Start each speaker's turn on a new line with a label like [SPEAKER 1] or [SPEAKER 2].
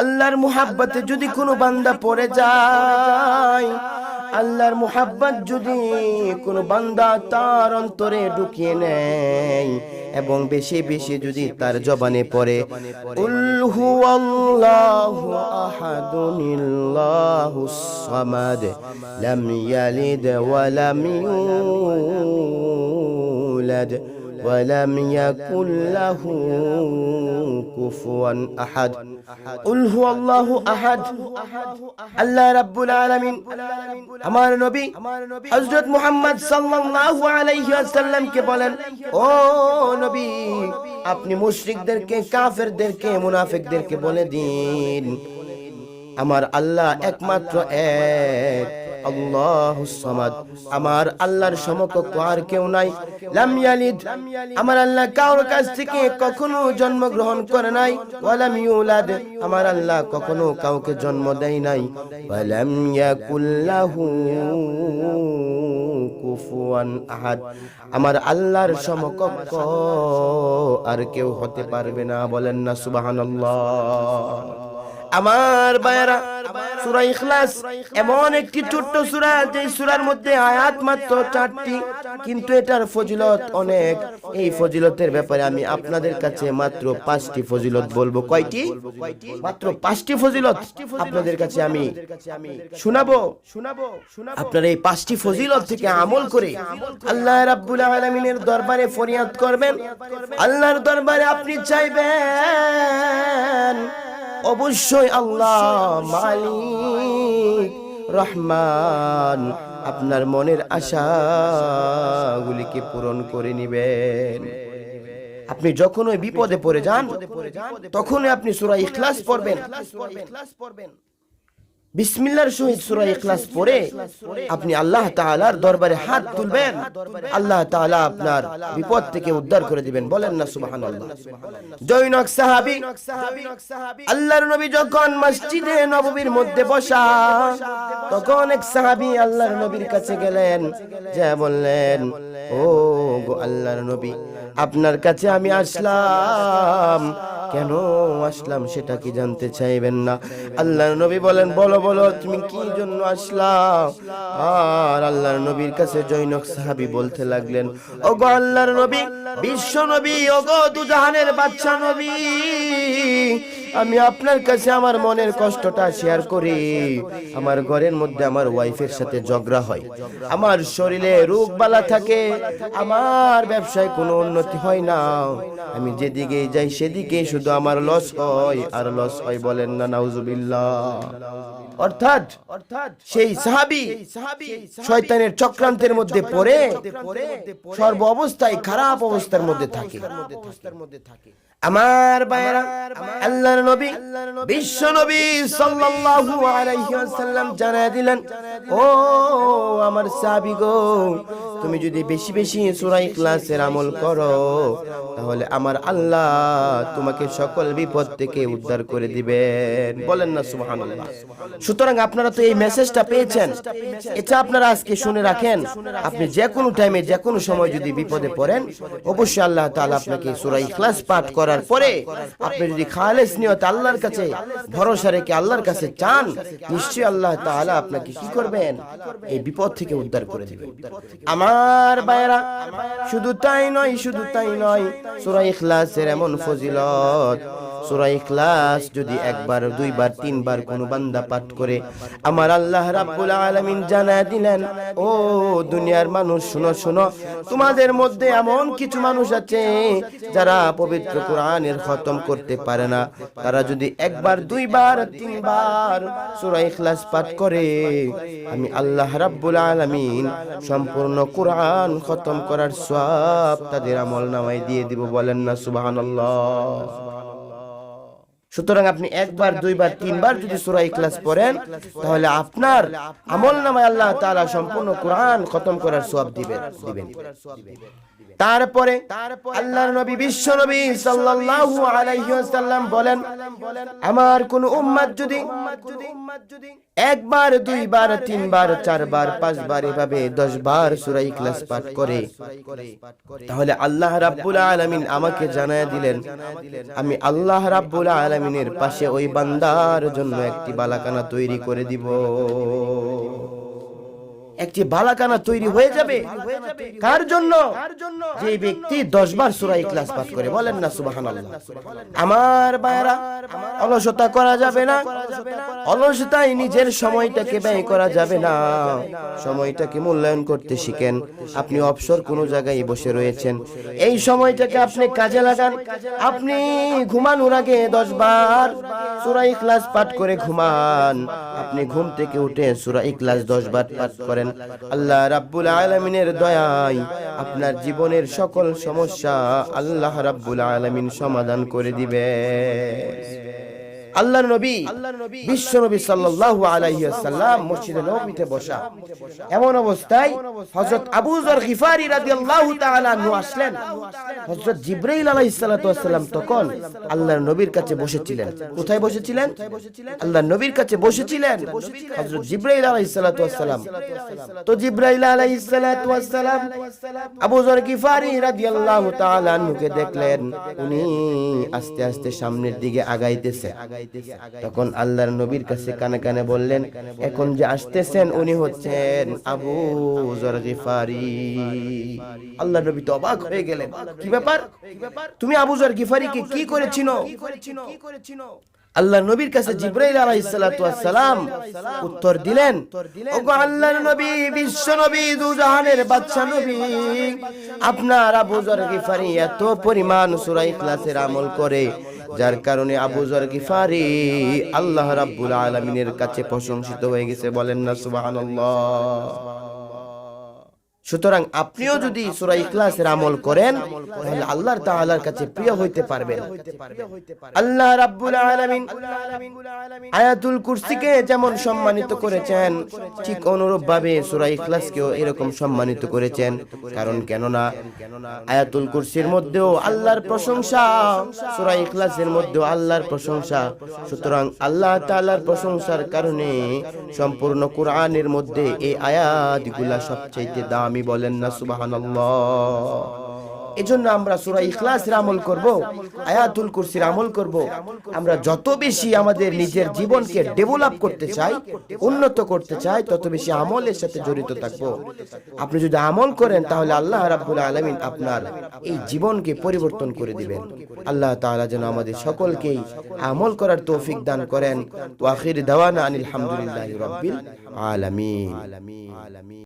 [SPEAKER 1] আল্লাহর মুহাব্বতে যদি কোনো বান্দা পড়ে যায়, আল্লাহর মুহাব্বত যদি কোনো বান্দা তার অন্তরে ঢুকিয়ে নেয় এবং বেশি বেশি যদি তার জবানে পড়ে, উল হুয়াল্লাহু আহাদুনিল্লাহুস সামাদ, লাম ইয়ালিদ ওয়া লাম ইউলাদ। ولم يكن له كفوا أحد قل هو الله أحد আল্লাহ রাব্বুল আলামিন আমার নবী হযরত মুহাম্মদ সাল্লাল্লাহু আলাইহি ওয়াসাল্লামকে বলেন ও নবী আপনি মুশরিকদেরকে কাফেরদেরকে মুনাফিকদেরকে বলে দিন আমার আল্লাহ একমাত্র এক আমার আল্লাহর সমকক্ষ আর কেউ নাই। লাম আমার আল্লাহ কারোর কাছ থেকে কখনো জন্মগ্রহণ করে নাই। ওয়ালাম ইউলাদ। আমার আল্লাহ কখনো কাউকে জন্ম দেয় নাই। ওয়ালাম ইয়াকুল্লাহু কুফুয়ান আহাদ। আমার আল্লাহর সমকক্ষ আর কেউ হতে পারবে না। বলেন না, সুবহানাল্লাহ। আমার বায়রা সূরা ইখলাস, এমন একটি ছোট্ট সূরা যে সূরার মধ্যে আয়াত মাত্র চারটি, কিন্তু এটার ফজিলত অনেক। এই ফজিলতের ব্যাপারে আমি আপনাদের কাছে মাত্র পাঁচটি ফজিলত বলব। কয়টি? মাত্র পাঁচটি ফজিলত আপনাদের কাছে আমি শোনাবো শোনাবো। আপনারা এই পাঁচটি ফজিলত থেকে আমল করে আল্লাহ রাব্বুল আলামিনের দরবারে ফরিয়াদ করবেন। আল্লাহর দরবারে আপনি চাইবেন অবশ্যই আল্লাহ মালিক রহমান। আপনার মনের আশাগুলিকে পূরণ করে নিবেন। আপনি যখন ওই বিপদে পড়ে যান তখনই আপনি সুরা ইখলাস পড়বেন। বিসমিল্লার সহিত সূরা ইখলাস পড়ে আপনি আল্লাহ তাআলার দরবারে হাত তুলবেন। আল্লাহ তাআলা আপনার বিপদ থেকে উদ্ধার করে দিবেন। বলেন না সুবহানাল্লাহ। জৈনক সাহাবী। আল্লাহর নবী যখন মসজিদে নববীর মধ্যে বসা তখন এক সাহাবী আল্লাহর নবীর কাছে গেলেন। যা বললেন ও গো আল্লাহর নবী আপনার কাছে আমি আসলাম। কেন আসলাম সেটা কি জানতে চাইবেন না? আল্লাহ নবী বলেন, বলো বলো, তুমি কি জন্য আসলাম? আর আল্লাহর নবীর কাছে জৈনক সাহাবি বলতে লাগলেন ও গো আল্লাহর নবী বিশ্ব নবী ও গো দুজাহানের বাচ্চা নবী। আমি আপনার কাছে আমার মনের কষ্টটা শেয়ার করি। আমার ঘরের মধ্যে আমার ওয়াইফের সাথে ঝগড়া হয়। আমার শরীরে রোগ বালা থাকে। আমার ব্যবসায় কোনো উন্নতি হয় না। আমি যেদিকে যাই সেদিকে শুধু আমার লস হয়, আর লস হয় বলেন না, নাউজুবিল্লাহ। অর্থাৎ সেই সাহাবি শয়তানের চক্রান্তের মধ্যে পড়ে, সর্ব অবস্থায় খারাপ অবস্থার মধ্যে থাকে। আমার বায়রা আল্লাহর নবী বিশ্ব নবী সাল্লাল্লাহু আলাইহি ওয়াসাল্লাম জানায় দিলেন ও আমার সাহাবী গো তুমি যদি বেশি বেশি সূরা ইখলাসের আমল করো, তাহলে আমার আল্লাহ তোমাকে সকল বিপদ থেকে উদ্ধার করে দিবেন। বলেন না, সুবহানাল্লাহ। সুতরাং আপনারা তো এই মেসেজটা পেয়েছেন। এটা আপনারা আজকে শুনে রাখেন। আপনি যে কোনো টাইমে যে কোনো সময় যদি বিপদে পড়েন, অবশ্যই আল্লাহ তাআলা আপনাকে সূরা ইখলাস পাঠ করার পরে আপনি যদি খালেস নিয়ত আল্লাহর কাছে, ভরসা রেখে আল্লাহর কাছে চান, নিশ্চয়ই আল্লাহ তাআলা আপনাকে কি করবেন? এই বিপদ থেকে উদ্ধার করে দিবেন। আমার বায়রা শুধু তাই নয়, শুধু তাই নয়, সূরা ইখলাসের এমন ফজিলত, সূরা ইখলাস যদি একবার, দুইবার, তিনবার বান্দা পাঠ করে, আমার আল্লাহ রাব্বুল আলামিন দিলেন, ও দুনিয়ার মানুষ, শুনো শুনো, তোমাদের মধ্যে এমন কিছু মানুষ আছে যারা পবিত্র কোরআনের খতম করতে পারে না। তারা যদি একবার, দুইবার, তিনবার সূরা ইখলাস পাঠ করে, আমি আল্লাহ রাব্বুল আলামিন সম্পূর্ণ কোরআন খতম করার সব তাদের আমল নামাই দিয়ে দিব বলেন না সুবহানাল্লাহ। সুতরাং আপনি একবার দুইবার তিনবার যদি সূরা ইখলাস পড়েন তাহলে আপনার আমল নামায় আল্লাহ তাআলা সম্পূর্ণ কোরআন খতম করার সওয়াব দিবেন দিবেন। তারপরে আল্লাহর নবী বিশ্ব নবী সাল্লাল্লাহু আলাইহি ওয়াসাল্লাম বলেন আমার কোন উম্মত যদি একবার দুইবার তিনবার চারবার পাঁচবার এভাবে দশ বার সূরা ইখলাস পাঠ করে তাহলে আল্লাহ রাব্বুল আলামিন আমাকে জানায় দিলেন আমি আল্লাহ রাব্বুল আলামিন আলমিনের পাশে ওই বান্দার জন্য একটি বালাকানা তৈরি করে দিব। একটি বালাকানা তৈরি হয়ে যাবে। কার জন্য? যে ব্যক্তি দশ বার সুরা ইখলাস পাঠ করে বলেন না সুবাহান আমার বায়রা অলসতা করা যাবে না। অলসতায় নিজের সময়টাকে ব্যয় করা যাবে না। সময়টাকে মূল্যায়ন করতে শিখেন। আপনি অবসর কোনো জায়গায় বসে রয়েছেন। এই সময়টাকে আপনি কাজে লাগান। আপনি ঘুমানোর আগে দশ বার সুরা ইখলাস পাঠ করে ঘুমান। আপনি ঘুম থেকে উঠে সুরা ইখলাস দশ বার পাঠ করেন। আল্লাহ রাব্বুল আলমিনের দয়াই আপনার জীবনের সকল সমস্যা আল্লাহ রাব্বুল আলমিন সমাধান করে দিবে। আল্লাহর নবী বিশ্ব নবী সাল্লাল্লাহু আলাইহি ওয়াসাল্লাম মসজিদে নববীতে বসা। এমন অবস্থায় হযরত আবু যর গিফারি রাদিয়াল্লাহু তাআলা আনহু আসলেন। হযরত জিবরাইল আলাইহিস সালাতু তখন আল্লাহর নবীর কাছে বসেছিলেন। কোথায় বসেছিলেন? আল্লাহর নবীর কাছে বসেছিলেন। হযরত জিবরাইল আলাইহিস সালাতু তো জিবরাইল আলাইহিস সালাতু ওয়াসাল্লাম আবু যর গিফারি রাদিয়াল্লাহু তাআলা আনহুকে দেখলেন। উনি আস্তে আস্তে সামনের দিকে আগাইতেছে। তখন আল্লাহর নবীর কাছে কানে কানে বললেন, এখন যে আসতেছেন, উনি হচ্ছেন আবু জর গিফারি। আল্লাহ নবী তো অবাক হয়ে গেলেন, কি ব্যাপার? তুমি আবু জর গিফারিকে কি করেছিনো? আল্লাহ নবীর কাছে জিব্রাইল আলাইহিস সালাতু ওয়াস সালাম উত্তর দিলেন, ওগো আল্লাহর নবী, বিশ্ব নবী দুজাহানের বাদশা নবী, আপনার আবু যর গিফারি এত পরিমাণ সূরা ইখলাসের আমল করে যার কারণে আবু জর গিফারি আল্লাহ রাব্বুল আলমিনের কাছে প্রশংসিত হয়ে গেছে বলেন না সুবহানাল্লাহ। সুতরাং আপনিও যদি সূরা ইখলাসের আমল করেন তাহলে আল্লাহর তাআলার কাছে প্রিয় হইতে পারবেন। আল্লাহ রাব্বুল আলামিন আয়াতুল কুরসিকে যেমন সম্মানিত করেছেন ঠিক অনুরূপভাবে সূরা ইখলাসকেও এরকম সম্মানিত করেছেন। কারণ কেননা আয়াতুল কুরসির মধ্যেও আল্লাহর প্রশংসা সূরা ইখলাসের মধ্যেও আল্লাহর প্রশংসা। সুতরাং আল্লাহ তাআলার প্রশংসার কারণে সম্পূর্ণ কোরআনের মধ্যে এই আয়াতগুলা সবচাইতে দামি। বলেন না, সুবহানাল্লাহ। এজন্য আমরা সূরা ইখলাসের আমল করব, আয়াতুল কুরসির আমল করব। আমরা যত বেশি আমাদের নিজের জীবনকে ডেভেলপ করতে চাই, উন্নত করতে চাই, তত বেশি আমলের সাথে জড়িত থাকব। আপনি যদি আমল করেন, তাহলে আল্লাহ রাব্বুল আলামিন আপনার এই জীবনকে পরিবর্তন করে দিবেন। আল্লাহ তাআলা যেন আমাদের সকলকেই আমল করার তৌফিক দান করেন। ওয়া আখির দাওয়ানা আনিল হামদুলিল্লাহি রাব্বিল আলামিন।